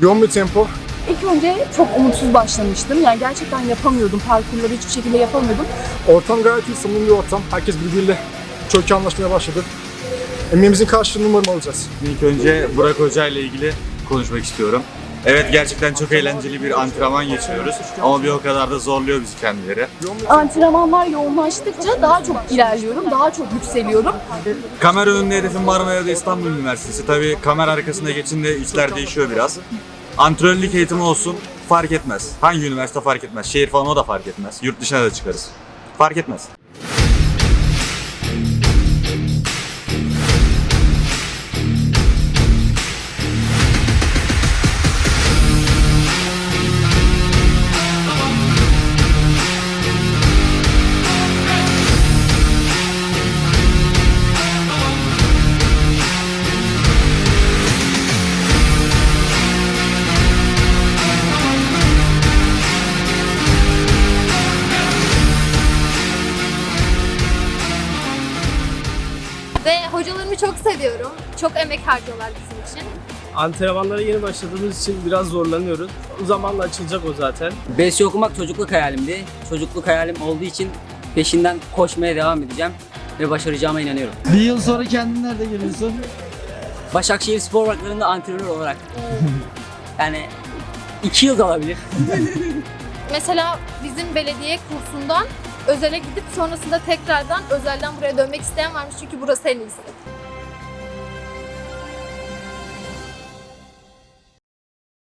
Yoğun bir tempo. İlk önce çok umutsuz başlamıştım. Yani gerçekten yapamıyordum. Parkurları hiçbir şekilde yapamıyordum. Ortam gayet iyi, samimi bir ortam. Herkes birbiriyle çok iyi anlaşmaya başladı. Emeğimizin karşılığını umarım alacağız. İlk önce Burak Hoca ile ilgili konuşmak istiyorum. Evet gerçekten çok eğlenceli bir antrenman geçiriyoruz ama bir o kadar da zorluyor bizi kendileri. Antrenmanlar yoğunlaştıkça daha çok ilerliyorum, daha çok yükseliyorum. Kamera önünde hedefim Marmara ya da İstanbul Üniversitesi. Tabii kamera arkasında geçince işler değişiyor biraz. Antrenörlük eğitimi olsun fark etmez. Hangi üniversite fark etmez. Şehir falan o da fark etmez. Yurt dışına da çıkarız. Fark etmez. Hocalarımı çok seviyorum. Çok emek harcıyorlar bizim için. Antrenmanlara yeni başladığımız için biraz zorlanıyoruz. Zamanla açılacak o zaten. BSC okumak çocukluk hayalimdi. Çocukluk hayalim olduğu için peşinden koşmaya devam edeceğim ve başaracağıma inanıyorum. Bir yıl sonra kendini nerede görüyorsun? Başakşehir Spor Parkları'nda antrenör olarak. yani iki yıl da olabilir. Mesela bizim belediye kursundan özele gidip sonrasında tekrardan özelden buraya dönmek isteyen varmış çünkü burası en iyisi.